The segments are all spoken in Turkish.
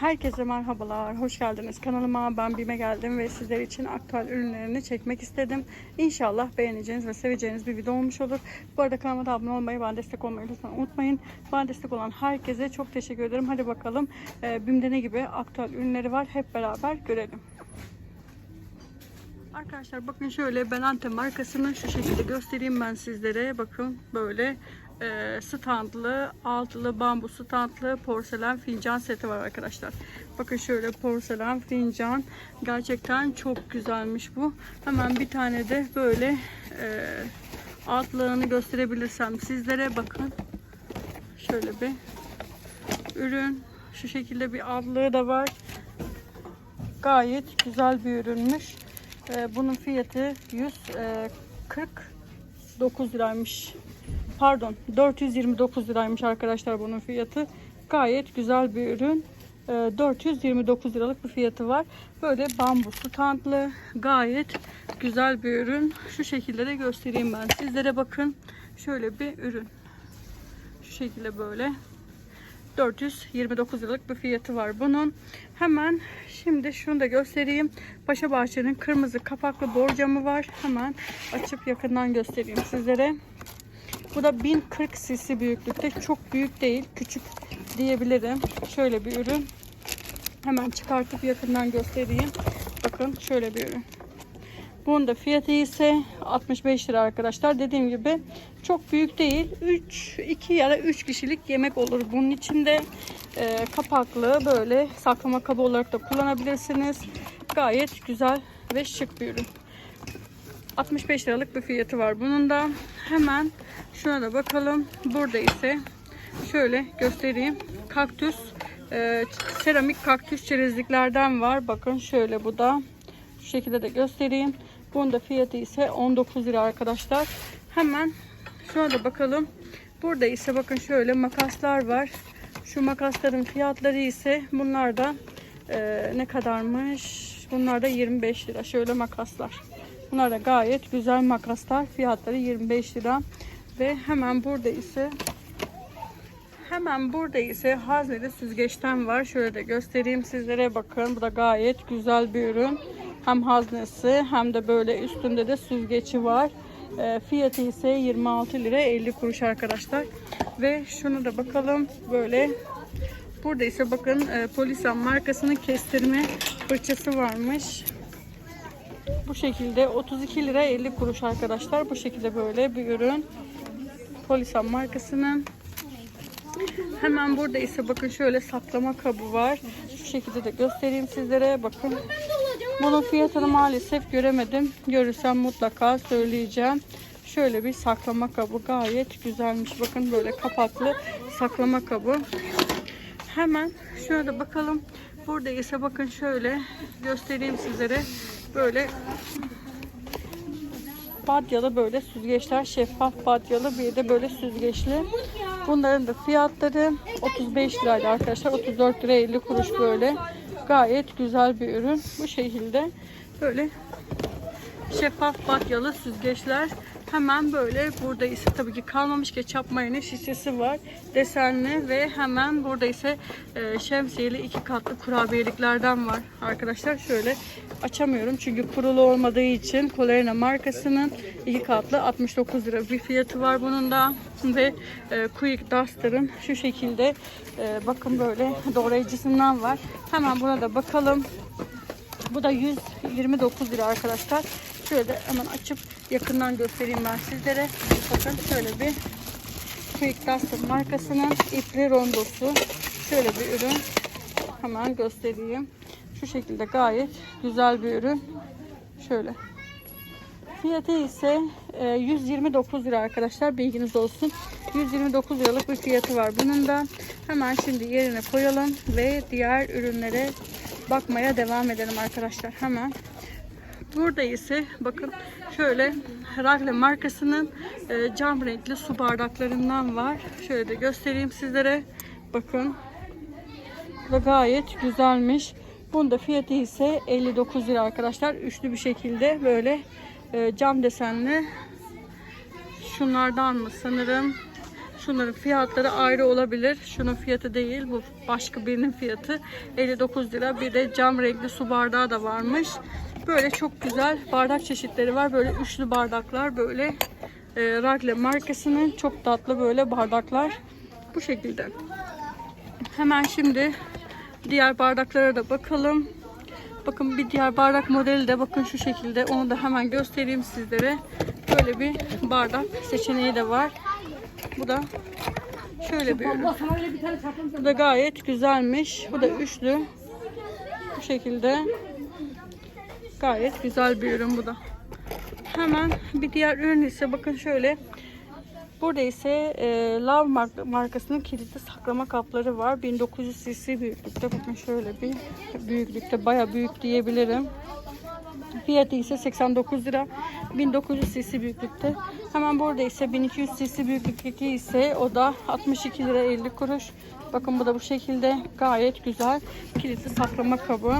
Herkese merhabalar, hoş geldiniz. Kanalıma ben Bime geldim ve sizler için aktüel ürünlerini çekmek istedim. İnşallah beğeneceğiniz ve seveceğiniz bir video olmuş olur. Bu arada kanalıma da abone olmayı, bana destek olmayı lütfen unutmayın. Bana destek olan herkese çok teşekkür ederim. Hadi bakalım e, Bim'de ne gibi aktüel ürünleri var hep beraber görelim. Arkadaşlar bakın şöyle Benante markasını şu şekilde göstereyim ben sizlere. Bakın böyle e, standlı, altılı bambu standlı porselen fincan seti var arkadaşlar. Bakın şöyle porselen fincan. Gerçekten çok güzelmiş bu. Hemen bir tane de böyle e, altlığını gösterebilirsem sizlere bakın. Şöyle bir ürün. Şu şekilde bir altlığı da var. Gayet güzel bir ürünmüş. Ee, bunun fiyatı 149 liraymış. Pardon 429 liraymış arkadaşlar bunun fiyatı. Gayet güzel bir ürün. Ee, 429 liralık bir fiyatı var. Böyle bambu standlı gayet güzel bir ürün. Şu şekilde de göstereyim ben sizlere bakın. Şöyle bir ürün. Şu şekilde böyle. 429 liralık bir fiyatı var bunun. Hemen şimdi şunu da göstereyim. Paşa Bahçe'nin kırmızı kapaklı borcamı var. Hemen açıp yakından göstereyim sizlere. Bu da 1040 cc büyüklükte. Çok büyük değil. Küçük diyebilirim. Şöyle bir ürün. Hemen çıkartıp yakından göstereyim. Bakın şöyle bir ürün. Bunun da fiyatı ise 65 lira arkadaşlar. Dediğim gibi çok büyük değil. 3 2 ya da 3 kişilik yemek olur bunun içinde. Ee, kapaklı böyle saklama kabı olarak da kullanabilirsiniz. Gayet güzel ve şık bir ürün. 65 liralık bir fiyatı var bunun da. Hemen şuna da bakalım. Burada ise şöyle göstereyim. Kaktüs e, seramik kaktüs çerezliklerden var. Bakın şöyle bu da. Şu şekilde de göstereyim. Bunun da fiyatı ise 19 lira arkadaşlar. Hemen şuna da bakalım. Burada ise bakın şöyle makaslar var. Şu makasların fiyatları ise bunlar da e, ne kadarmış? Bunlar da 25 lira. Şöyle makaslar. Bunlar da gayet güzel makaslar. Fiyatları 25 lira. Ve hemen burada ise Hemen burada ise hazneli süzgeçten var. Şöyle de göstereyim sizlere bakın. Bu da gayet güzel bir ürün. Hem haznesi hem de böyle üstünde de süzgeci var. E, fiyatı ise 26 lira 50 kuruş arkadaşlar. Ve şunu da bakalım böyle. Burada ise bakın e, Polisan markasının kestirme fırçası varmış. Bu şekilde 32 lira 50 kuruş arkadaşlar. Bu şekilde böyle bir ürün. Polisan markasının. Hemen burada ise bakın şöyle saklama kabı var. Şu şekilde de göstereyim sizlere. Bakın. Bunun fiyatını maalesef göremedim. Görürsem mutlaka söyleyeceğim. Şöyle bir saklama kabı gayet güzelmiş. Bakın böyle kapaklı saklama kabı. Hemen şöyle bakalım. Burada ise bakın şöyle göstereyim sizlere. Böyle badyalı böyle süzgeçler şeffaf badyalı bir de böyle süzgeçli. Bunların da fiyatları 35 liraydı arkadaşlar. 34 lira 50 kuruş böyle. Gayet güzel bir ürün. Bu şekilde böyle şeffaf badyalı süzgeçler. Hemen böyle burada ise tabii ki kalmamış ketçap mayonez şişesi var. Desenli ve hemen burada ise e, şemsiyeli iki katlı kurabiyeliklerden var. Arkadaşlar şöyle açamıyorum çünkü kurulu olmadığı için Colerna markasının iki katlı 69 lira bir fiyatı var bunun da. Ve e, Quick Duster'ın şu şekilde e, bakın böyle doğrayıcısından var. Hemen buna da bakalım. Bu da 129 lira arkadaşlar. Şöyle hemen açıp yakından göstereyim ben sizlere. Bakın şöyle bir Quick Duster markasının ipli rondosu. Şöyle bir ürün. Hemen göstereyim. Şu şekilde gayet güzel bir ürün. Şöyle. Fiyatı ise e, 129 lira arkadaşlar. Bilginiz olsun. 129 liralık bir fiyatı var. Bunun da hemen şimdi yerine koyalım ve diğer ürünlere bakmaya devam edelim arkadaşlar. Hemen Burada ise bakın şöyle Ragle markasının e, cam renkli su bardaklarından var. Şöyle de göstereyim sizlere. Bakın. Bu da gayet güzelmiş. Bunun da fiyatı ise 59 lira arkadaşlar. Üçlü bir şekilde böyle e, cam desenli şunlardan mı sanırım şunların fiyatları ayrı olabilir. Şunun fiyatı değil bu başka birinin fiyatı 59 lira. Bir de cam renkli su bardağı da varmış. Böyle çok güzel bardak çeşitleri var. Böyle üçlü bardaklar böyle e, Ragle markasının çok tatlı böyle bardaklar. Bu şekilde. Hemen şimdi diğer bardaklara da bakalım. Bakın bir diğer bardak modeli de bakın şu şekilde. Onu da hemen göstereyim sizlere. Böyle bir bardak seçeneği de var. Bu da şöyle bir ürün. Bu da gayet güzelmiş. Bu da üçlü. Bu şekilde. Gayet güzel bir ürün bu da. Hemen bir diğer ürün ise bakın şöyle. Burada ise e, Love mark- markasının kilitli saklama kapları var. 1900 cc büyüklükte. Bakın şöyle bir büyüklükte. Baya büyük diyebilirim. Fiyatı ise 89 lira. 1900 cc büyüklükte. Hemen burada ise 1200 cc büyüklükteki ise o da 62 lira 50 kuruş. Bakın bu da bu şekilde gayet güzel. Kilitli saklama kabı.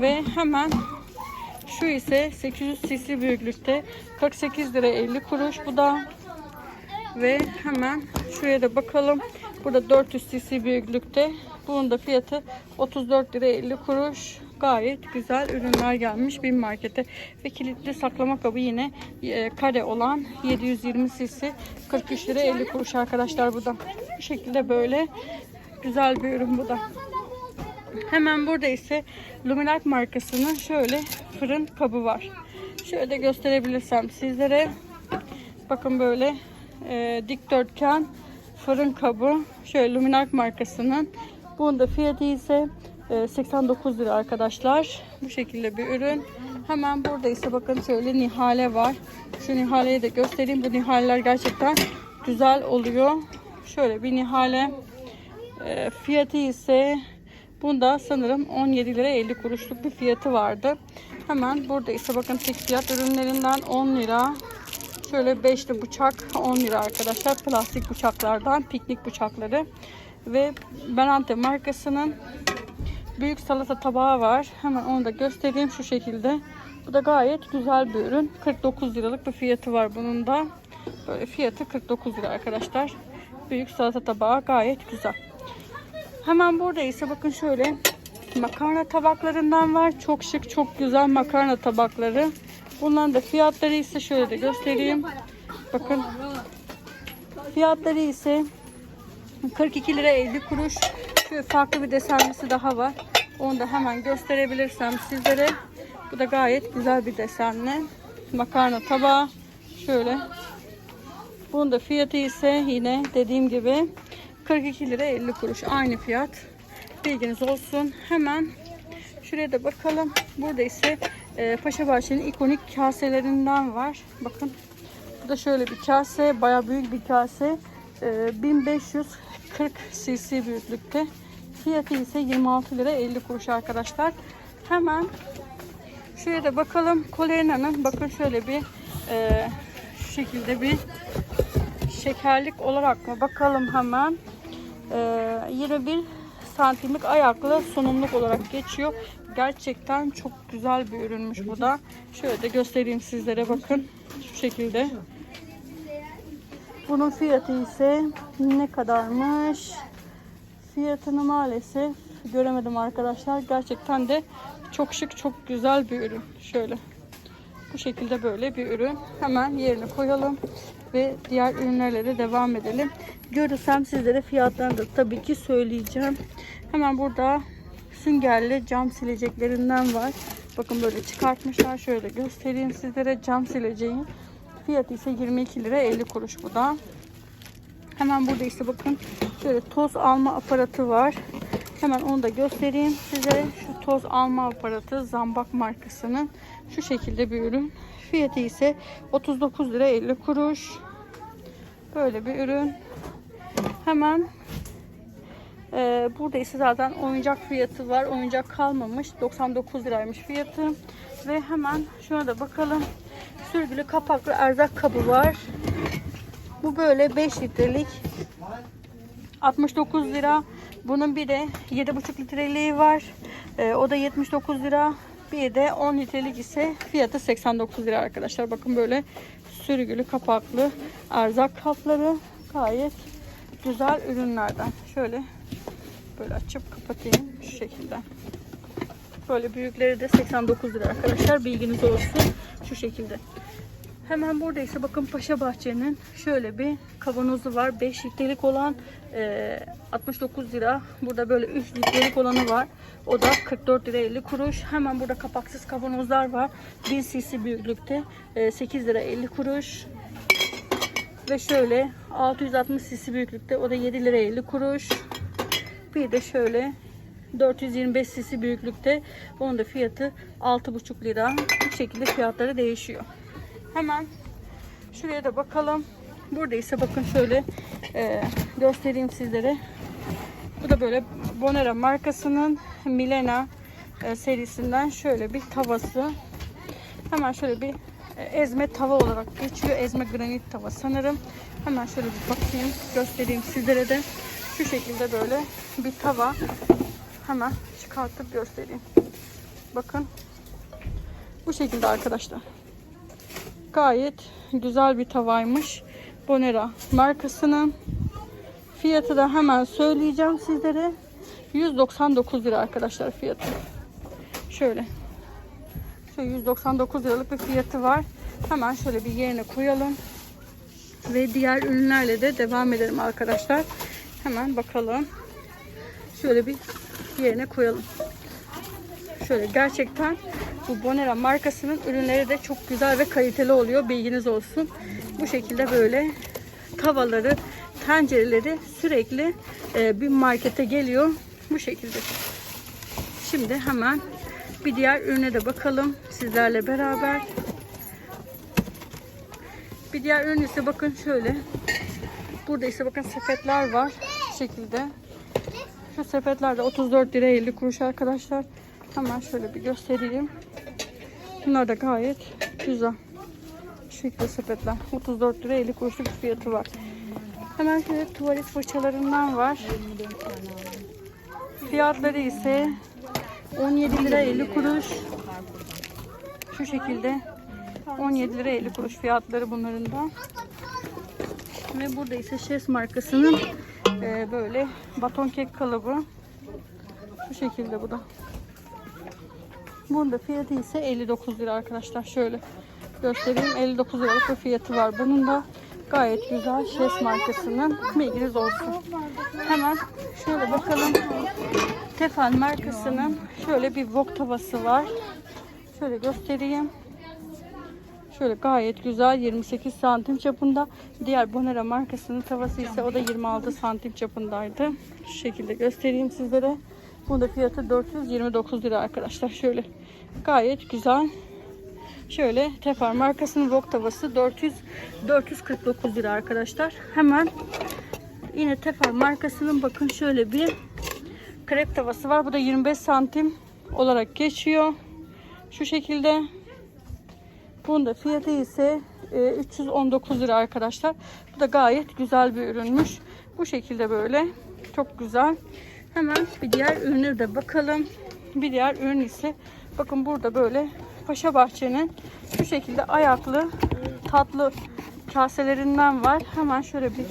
Ve hemen şu ise 800 cc büyüklükte 48 lira 50 kuruş. Bu da ve hemen şuraya da bakalım. Burada 400 cc büyüklükte. Bunun da fiyatı 34 lira 50 kuruş. Gayet güzel ürünler gelmiş bir markete. Ve kilitli saklama kabı yine e, kare olan 720 cc 43 lira 50 kuruş arkadaşlar bu da. Bu şekilde böyle güzel bir ürün bu da. Hemen burada ise Luminart markasının şöyle fırın kabı var. Şöyle gösterebilirsem sizlere. Bakın böyle e, dikdörtgen fırın kabı. Şöyle Luminart markasının. Bunun da fiyatı ise e, 89 lira arkadaşlar. Bu şekilde bir ürün. Hemen burada ise bakın şöyle nihale var. Şu nihaleyi de göstereyim. Bu nihaleler gerçekten güzel oluyor. Şöyle bir nihale. E, fiyatı ise bunda sanırım 17 lira 50 kuruşluk bir fiyatı vardı. Hemen burada ise bakın tek fiyat ürünlerinden 10 lira. Şöyle beşli bıçak 10 lira arkadaşlar. Plastik bıçaklardan piknik bıçakları. Ve Benante markasının büyük salata tabağı var. Hemen onu da göstereyim şu şekilde. Bu da gayet güzel bir ürün. 49 liralık bir fiyatı var bunun da. Böyle fiyatı 49 lira arkadaşlar. Büyük salata tabağı gayet güzel. Hemen burada ise bakın şöyle makarna tabaklarından var. Çok şık, çok güzel makarna tabakları. Bunların da fiyatları ise şöyle de göstereyim. Bakın. Fiyatları ise 42 lira 50 kuruş. Şöyle farklı bir desenlisi daha var. Onu da hemen gösterebilirsem sizlere. Bu da gayet güzel bir desenli. Makarna tabağı. Şöyle. Bunun da fiyatı ise yine dediğim gibi 42 lira 50 kuruş. Aynı fiyat. Bilginiz olsun. Hemen şuraya da bakalım. Burada ise e, Paşabahçe'nin ikonik kaselerinden var. Bakın. Bu da şöyle bir kase. Baya büyük bir kase. E, 1540 cc büyüklükte. Fiyatı ise 26 lira 50 kuruş arkadaşlar. Hemen şuraya da bakalım. Kolena'nın bakın şöyle bir e, şekilde bir şekerlik olarak mı? Bakalım hemen. Ee, 21 santimlik ayaklı sunumluk olarak geçiyor. Gerçekten çok güzel bir ürünmüş bu da. Şöyle de göstereyim sizlere bakın. Şu şekilde. Bunun fiyatı ise ne kadarmış? Fiyatını maalesef göremedim arkadaşlar. Gerçekten de çok şık, çok güzel bir ürün. Şöyle. Bu şekilde böyle bir ürün. Hemen yerine koyalım ve diğer ürünlerle de devam edelim. Görürsem sizlere fiyatlarını da tabii ki söyleyeceğim. Hemen burada süngerli cam sileceklerinden var. Bakın böyle çıkartmışlar. Şöyle göstereyim sizlere cam sileceği. Fiyatı ise 22 lira 50 kuruş bu da. Hemen burada ise bakın şöyle toz alma aparatı var. Hemen onu da göstereyim size. Şu toz alma aparatı Zambak markasının şu şekilde bir ürün. Fiyatı ise 39 lira 50 kuruş. Böyle bir ürün. Hemen e, burada ise zaten oyuncak fiyatı var. Oyuncak kalmamış. 99 liraymış fiyatı. Ve hemen şuna da bakalım. Sürgülü kapaklı erzak kabı var. Bu böyle 5 litrelik 69 lira. Bunun bir de 7,5 litreliği var. Ee, o da 79 lira. Bir de 10 litrelik ise fiyatı 89 lira arkadaşlar. Bakın böyle sürgülü kapaklı erzak kapları. Gayet güzel ürünlerden. Şöyle böyle açıp kapatayım şu şekilde. Böyle büyükleri de 89 lira arkadaşlar. Bilginiz olsun. Şu şekilde. Hemen burada ise bakın Paşa Bahçe'nin şöyle bir kavanozu var. 5 litrelik olan e, 69 lira. Burada böyle 3 litrelik olanı var. O da 44 lira 50 kuruş. Hemen burada kapaksız kavanozlar var. 1000 cc büyüklükte e, 8 lira 50 kuruş. Ve şöyle 660 cc büyüklükte o da 7 lira 50 kuruş. Bir de şöyle 425 cc büyüklükte onun da fiyatı 6,5 lira. Bu şekilde fiyatları değişiyor. Hemen şuraya da bakalım. Burada ise bakın şöyle e, göstereyim sizlere. Bu da böyle Bonera markasının Milena e, serisinden şöyle bir tavası. Hemen şöyle bir e, ezme tava olarak geçiyor. Ezme granit tava sanırım. Hemen şöyle bir bakayım, göstereyim sizlere de. Şu şekilde böyle bir tava. Hemen çıkartıp göstereyim. Bakın. Bu şekilde arkadaşlar. Gayet güzel bir tavaymış. Bonera markasının. Fiyatı da hemen söyleyeceğim sizlere. 199 lira arkadaşlar fiyatı. Şöyle. Şöyle 199 liralık bir fiyatı var. Hemen şöyle bir yerine koyalım. Ve diğer ürünlerle de devam edelim arkadaşlar. Hemen bakalım. Şöyle bir yerine koyalım. Şöyle gerçekten bu Bonera markasının ürünleri de çok güzel ve kaliteli oluyor. Bilginiz olsun. Bu şekilde böyle tavaları, tencereleri sürekli e, bir markete geliyor. Bu şekilde. Şimdi hemen bir diğer ürüne de bakalım sizlerle beraber. Bir diğer ürün ise bakın şöyle. Burada ise bakın sepetler var. Bu şekilde. Şu sepetler de 34 lira 50 kuruş arkadaşlar. Hemen şöyle bir göstereyim. Bunlar da gayet güzel. Şu şekilde sepetler. 34 lira 50 kuruşluk fiyatı var. Hemen şöyle tuvalet fırçalarından var. Fiyatları ise 17 lira 50 kuruş. Şu şekilde 17 lira 50 kuruş fiyatları bunların da. Ve burada ise Şes markasının e, böyle baton kek kalıbı. Şu şekilde bu da. Bunda fiyatı ise 59 lira arkadaşlar. Şöyle göstereyim. 59 liralık bir fiyatı var. Bunun da gayet güzel Şes markasının bilginiz olsun. Hemen şöyle bakalım. Tefal markasının şöyle bir wok tavası var. Şöyle göstereyim. Şöyle gayet güzel 28 santim çapında. Diğer Bonera markasının tavası ise o da 26 santim çapındaydı. Şu şekilde göstereyim sizlere. Bunun da fiyatı 429 lira arkadaşlar. Şöyle gayet güzel. Şöyle Tefal markasının wok tavası 400 449 lira arkadaşlar. Hemen yine Tefal markasının bakın şöyle bir krep tavası var. Bu da 25 santim olarak geçiyor. Şu şekilde. Bunun da fiyatı ise e, 319 lira arkadaşlar. Bu da gayet güzel bir ürünmüş. Bu şekilde böyle. Çok güzel. Hemen bir diğer ürüne de bakalım. Bir diğer ürün ise bakın burada böyle Paşa Bahçe'nin şu şekilde ayaklı tatlı kaselerinden var. Hemen şöyle bir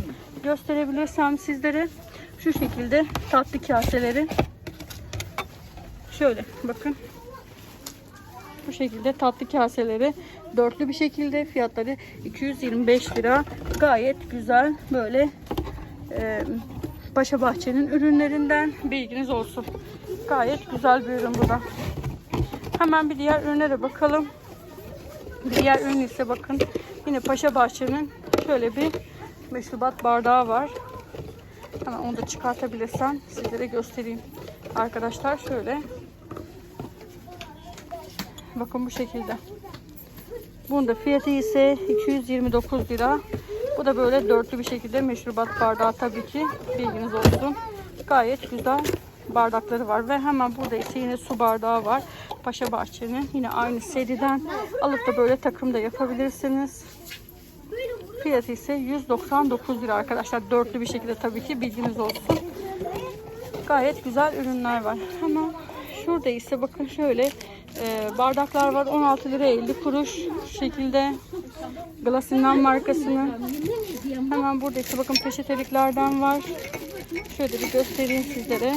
gösterebilirsem sizlere şu şekilde tatlı kaseleri. Şöyle bakın. Bu şekilde tatlı kaseleri dörtlü bir şekilde fiyatları 225 lira. Gayet güzel böyle e, Paşa Bahçe'nin ürünlerinden bilginiz olsun. Gayet güzel bir ürün bu da. Hemen bir diğer ürüne de bakalım. Bir diğer ürün ise bakın yine Paşa Bahçe'nin şöyle bir meşrubat bardağı var. Hemen onu da çıkartabilirsem sizlere göstereyim. Arkadaşlar şöyle. Bakın bu şekilde. Bunun da fiyatı ise 229 lira. Bu da böyle dörtlü bir şekilde meşrubat bardağı tabii ki. Bilginiz olsun. Gayet güzel bardakları var. Ve hemen burada ise yine su bardağı var. Paşa Bahçe'nin yine aynı seriden alıp da böyle takım da yapabilirsiniz. Fiyatı ise 199 lira arkadaşlar. Dörtlü bir şekilde tabii ki bilginiz olsun. Gayet güzel ürünler var. Hemen şurada ise bakın şöyle e, bardaklar var. 16 lira 50 kuruş şekilde. Glasin'den markasının. Hemen burada işte bakın peçeteliklerden var. Şöyle bir göstereyim sizlere.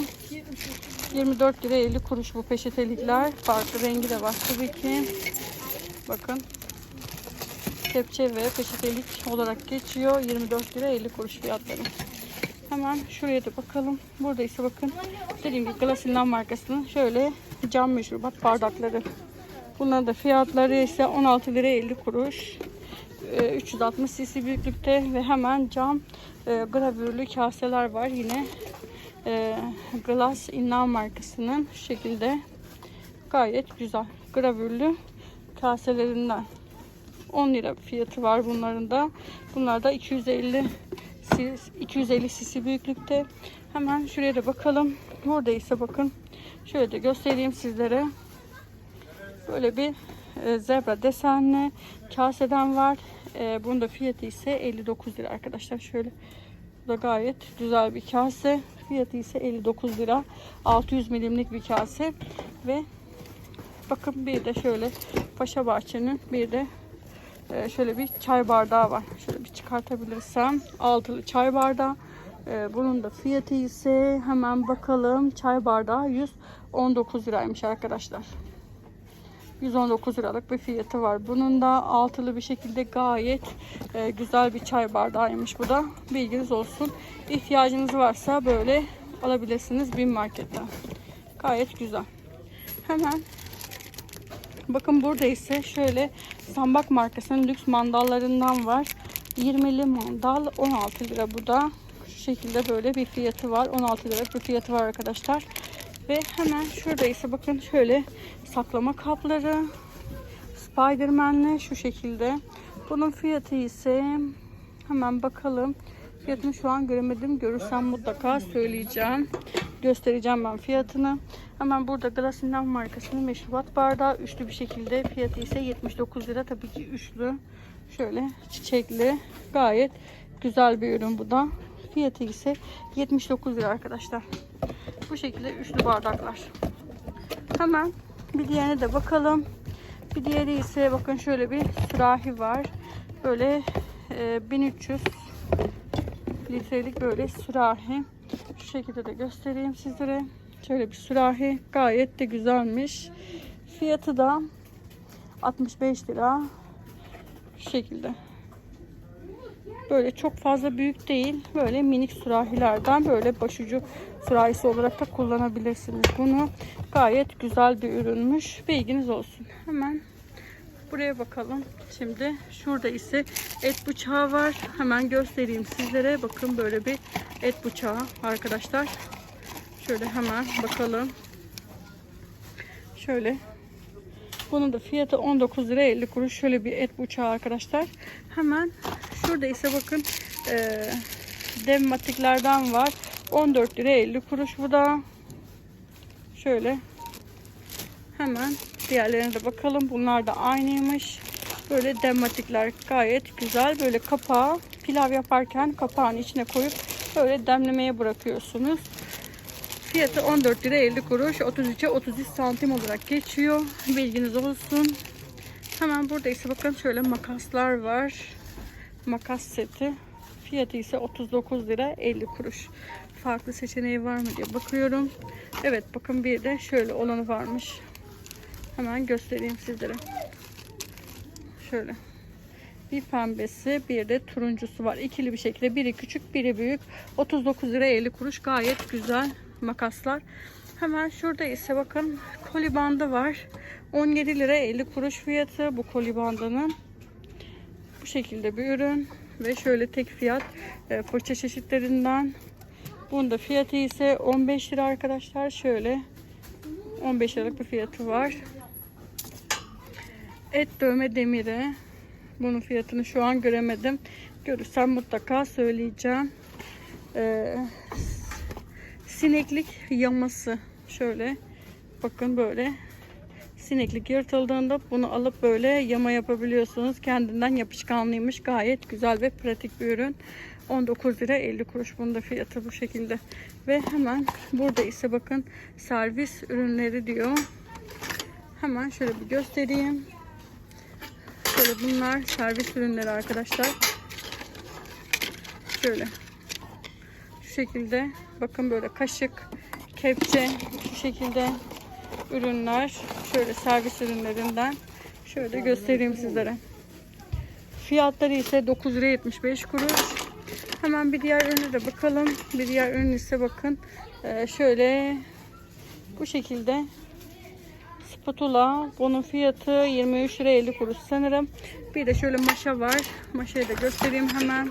24 lira 50 kuruş bu peçetelikler. Farklı rengi de var tabii ki. Bakın. Kepçe ve peçetelik olarak geçiyor. 24 lira 50 kuruş fiyatları. Hemen şuraya da bakalım. Burada ise bakın dediğim gibi Glasin'den markasının şöyle cam meşrubat bardakları. Bunların da fiyatları ise 16 lira 50 kuruş. Ee, 360 cc büyüklükte ve hemen cam e, gravürlü kaseler var. Yine e, Glass Innan markasının şu şekilde gayet güzel gravürlü kaselerinden 10 lira fiyatı var bunların da. Bunlar da 250 si- 250 cc büyüklükte. Hemen şuraya da bakalım. Burada ise bakın şöyle de göstereyim sizlere. Böyle bir e, zebra desenli kaseden var. E, bunun da fiyatı ise 59 lira arkadaşlar. Şöyle bu da gayet güzel bir kase. Fiyatı ise 59 lira. 600 milimlik bir kase ve bakın bir de şöyle Paşa Bahçe'nin bir de ee, şöyle bir çay bardağı var. Şöyle bir çıkartabilirsem. Altılı çay bardağı. Ee, bunun da fiyatı ise hemen bakalım. Çay bardağı 119 liraymış arkadaşlar. 119 liralık bir fiyatı var. Bunun da altılı bir şekilde gayet e, güzel bir çay bardağıymış bu da. Bilginiz olsun. İhtiyacınız varsa böyle alabilirsiniz bin marketten. Gayet güzel. Hemen Bakın burada ise şöyle Sambak markasının lüks mandallarından var. 20'li mandal 16 lira bu da. Şu şekilde böyle bir fiyatı var. 16 lira bir fiyatı var arkadaşlar. Ve hemen şurada ise bakın şöyle saklama kapları. Spiderman'le şu şekilde. Bunun fiyatı ise hemen bakalım. Fiyatını şu an göremedim. Görürsem mutlaka söyleyeceğim. Göstereceğim ben fiyatını. Hemen burada Glasin'den markasının meşrubat bardağı. Üçlü bir şekilde. Fiyatı ise 79 lira. Tabii ki üçlü. Şöyle çiçekli. Gayet güzel bir ürün bu da. Fiyatı ise 79 lira arkadaşlar. Bu şekilde üçlü bardaklar. Hemen bir diğerine de bakalım. Bir diğeri ise bakın şöyle bir sürahi var. Böyle e, 1300 litrelik böyle sürahi. Şu şekilde de göstereyim sizlere. Şöyle bir sürahi. Gayet de güzelmiş. Fiyatı da 65 lira. Şu şekilde. Böyle çok fazla büyük değil. Böyle minik sürahilerden böyle başucu sürahisi olarak da kullanabilirsiniz bunu. Gayet güzel bir ürünmüş. Bilginiz olsun. Hemen buraya bakalım. Şimdi şurada ise et bıçağı var. Hemen göstereyim sizlere. Bakın böyle bir et bıçağı arkadaşlar. Şöyle hemen bakalım. Şöyle. Bunun da fiyatı 19 lira 50 kuruş. Şöyle bir et bıçağı arkadaşlar. Hemen şurada ise bakın e, devmatiklerden var. 14 lira 50 kuruş bu da. Şöyle. Hemen diğerlerine de bakalım. Bunlar da aynıymış. Böyle dematikler gayet güzel. Böyle kapağı pilav yaparken kapağın içine koyup böyle demlemeye bırakıyorsunuz. Fiyatı 14 lira 50 kuruş. 33'e 33 santim olarak geçiyor. Bilginiz olsun. Hemen burada ise bakın şöyle makaslar var. Makas seti. Fiyatı ise 39 lira 50 kuruş. Farklı seçeneği var mı diye bakıyorum. Evet bakın bir de şöyle olanı varmış. Hemen göstereyim sizlere. Şöyle. Bir pembesi, bir de turuncusu var. İkili bir şekilde. Biri küçük, biri büyük. 39 lira 50 kuruş. Gayet güzel makaslar. Hemen şurada ise bakın koli bandı var. 17 lira 50 kuruş fiyatı bu koli bandının. Bu şekilde bir ürün. Ve şöyle tek fiyat e, fırça çeşitlerinden. Bunun da fiyatı ise 15 lira arkadaşlar. Şöyle 15 liralık bir fiyatı var. Et dövme demiri. Bunun fiyatını şu an göremedim. Görürsem mutlaka söyleyeceğim. Ee, sineklik yaması. Şöyle bakın böyle sineklik yırtıldığında bunu alıp böyle yama yapabiliyorsunuz. Kendinden yapışkanlıymış. Gayet güzel ve pratik bir ürün. 19 lira 50 kuruş bunun da fiyatı bu şekilde. Ve hemen burada ise bakın servis ürünleri diyor. Hemen şöyle bir göstereyim. Şöyle bunlar servis ürünleri arkadaşlar. Şöyle. Şu şekilde. Bakın böyle kaşık, kepçe şu şekilde ürünler. Şöyle servis ürünlerinden. Şöyle göstereyim sizlere. Fiyatları ise 9 lira 75 kuruş. Hemen bir diğer ürüne de bakalım. Bir diğer ürün ise bakın. Ee, şöyle bu şekilde spatula. Bunun fiyatı 23 lira 50 kuruş sanırım. Bir de şöyle maşa var. Maşayı da göstereyim hemen.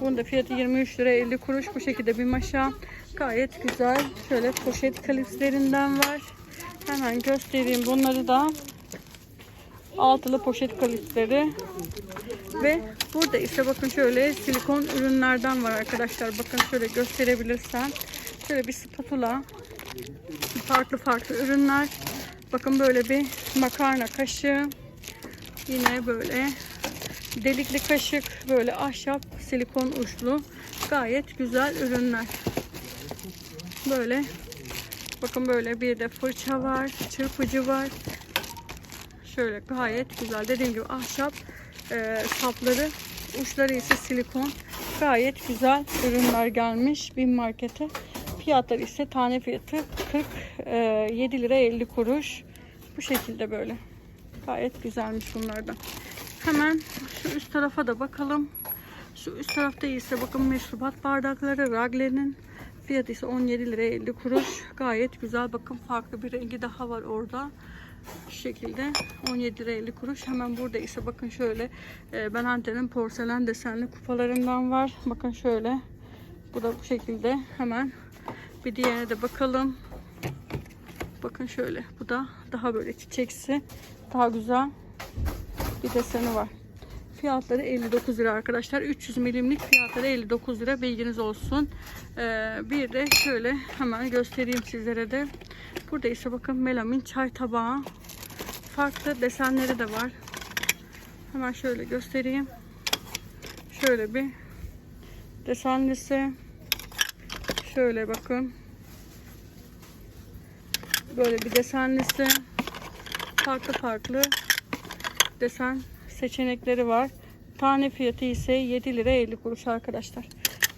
Bunun da fiyatı 23 lira 50 kuruş. Bu şekilde bir maşa. Gayet güzel. Şöyle poşet kalipslerinden var. Hemen göstereyim bunları da. Altılı poşet kalipsleri. Ve burada ise bakın şöyle silikon ürünlerden var arkadaşlar. Bakın şöyle gösterebilirsem. Şöyle bir spatula. Farklı farklı ürünler. Bakın böyle bir makarna kaşığı. Yine böyle delikli kaşık. Böyle ahşap silikon uçlu. Gayet güzel ürünler. Böyle. Bakın böyle bir de fırça var. Çırpıcı var. Şöyle gayet güzel. Dediğim gibi ahşap e, sapları, uçları ise silikon. Gayet güzel ürünler gelmiş bin markete. Fiyatları ise tane fiyatı 47 lira 50 kuruş. Bu şekilde böyle. Gayet güzelmiş bunlardan. Hemen şu üst tarafa da bakalım. Şu üst tarafta ise bakın meşrubat bardakları Ragle'nin fiyatı ise 17 lira 50 kuruş. Gayet güzel. Bakın farklı bir rengi daha var orada. Şu şekilde 17 lira 50 kuruş. Hemen burada ise bakın şöyle e, Benante'nin porselen desenli kupalarından var. Bakın şöyle. Bu da bu şekilde. Hemen bir diğerine de bakalım. Bakın şöyle. Bu da daha böyle çiçeksi. Daha güzel bir deseni var. Fiyatları 59 lira arkadaşlar. 300 milimlik fiyatları 59 lira. Bilginiz olsun. Ee, bir de şöyle hemen göstereyim sizlere de. Burada ise bakın melamin çay tabağı. Farklı desenleri de var. Hemen şöyle göstereyim. Şöyle bir desenlisi. Şöyle bakın. Böyle bir desenlisi. Farklı farklı desen seçenekleri var. Tane fiyatı ise 7 lira 50 kuruş arkadaşlar.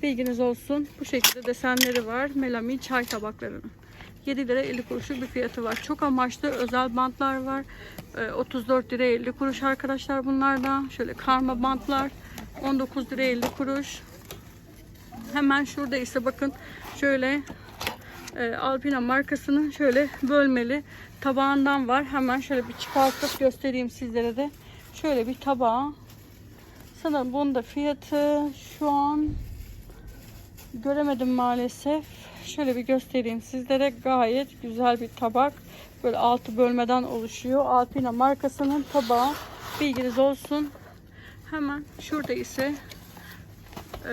Bilginiz olsun. Bu şekilde desenleri var. Melamin çay tabaklarının. 7 lira 50 kuruşluk bir fiyatı var. Çok amaçlı özel bantlar var. Ee, 34 lira 50 kuruş arkadaşlar bunlardan. Şöyle karma bantlar 19 lira 50 kuruş. Hemen şurada ise bakın şöyle e, Alpina markasının şöyle bölmeli tabağından var. Hemen şöyle bir çıkartıp göstereyim sizlere de. Şöyle bir tabağı. Sanırım bunun da fiyatı şu an göremedim maalesef. Şöyle bir göstereyim sizlere. Gayet güzel bir tabak. Böyle altı bölmeden oluşuyor. Alpina markasının tabağı. Bilginiz olsun. Hemen şurada ise e,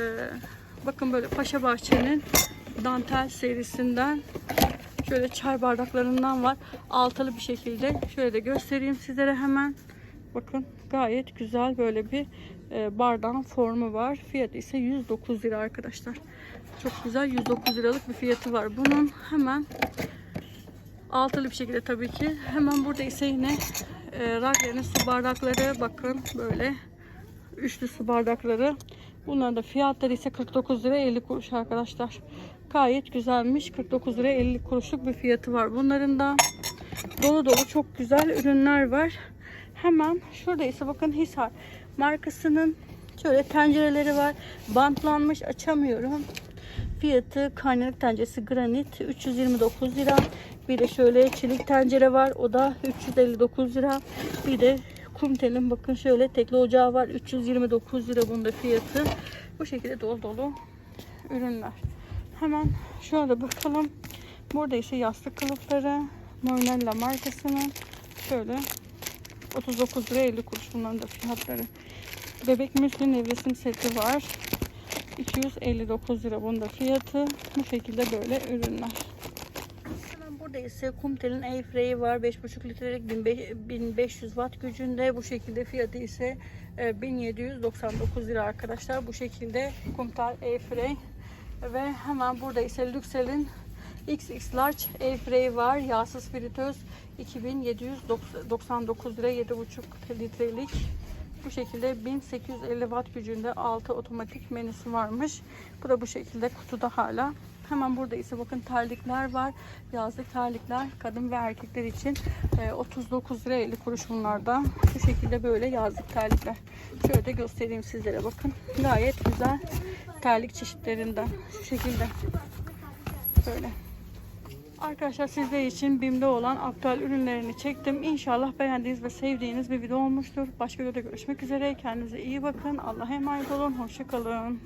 bakın böyle Paşa Bahçe'nin dantel serisinden şöyle çay bardaklarından var. Altılı bir şekilde. Şöyle de göstereyim sizlere hemen. Bakın gayet güzel böyle bir e, bardağın formu var. Fiyatı ise 109 lira arkadaşlar. Çok güzel 109 liralık bir fiyatı var. Bunun hemen altılı bir şekilde tabii ki. Hemen burada ise yine e, Ragler'in su bardakları bakın böyle üçlü su bardakları. Bunların da fiyatları ise 49 lira 50 kuruş arkadaşlar. Gayet güzelmiş. 49 lira 50 kuruşluk bir fiyatı var. Bunların da dolu dolu çok güzel ürünler var. Hemen şurada ise bakın Hisar markasının şöyle tencereleri var. Bantlanmış açamıyorum. Fiyatı kaynalık tenceresi granit 329 lira. Bir de şöyle çelik tencere var. O da 359 lira. Bir de kumtelin bakın şöyle tekli ocağı var. 329 lira bunda fiyatı. Bu şekilde dolu dolu ürünler. Hemen şöyle bakalım. Burada ise yastık kılıfları. Monella markasının. Şöyle 39 lira 50 kuruş bunların da fiyatları. Bebek müsli nevresim seti var. 259 lira bunda fiyatı. Bu şekilde böyle ürünler. Hemen burada ise Kumtel'in Airfry'i var. 5,5 litrelik 1500 watt gücünde. Bu şekilde fiyatı ise e, 1799 lira arkadaşlar. Bu şekilde Kumtel Airfry. Ve hemen burada ise Luxel'in XX large airfryer var. Yağsız fritöz 2799 lira 7,5 litrelik. Bu şekilde 1850 watt gücünde 6 otomatik menüsü varmış. Bu da bu şekilde kutuda hala. Hemen burada ise bakın terlikler var. Yazlık terlikler kadın ve erkekler için e, 39 lira 50 kuruş bunlarda. Bu şekilde böyle yazlık terlikler. Şöyle de göstereyim sizlere bakın. Gayet güzel terlik çeşitlerinden. Şu şekilde. Böyle. Arkadaşlar sizler için BİM'de olan aktüel ürünlerini çektim. İnşallah beğendiğiniz ve sevdiğiniz bir video olmuştur. Başka videoda görüşmek üzere. Kendinize iyi bakın. Allah'a emanet olun. Hoşçakalın.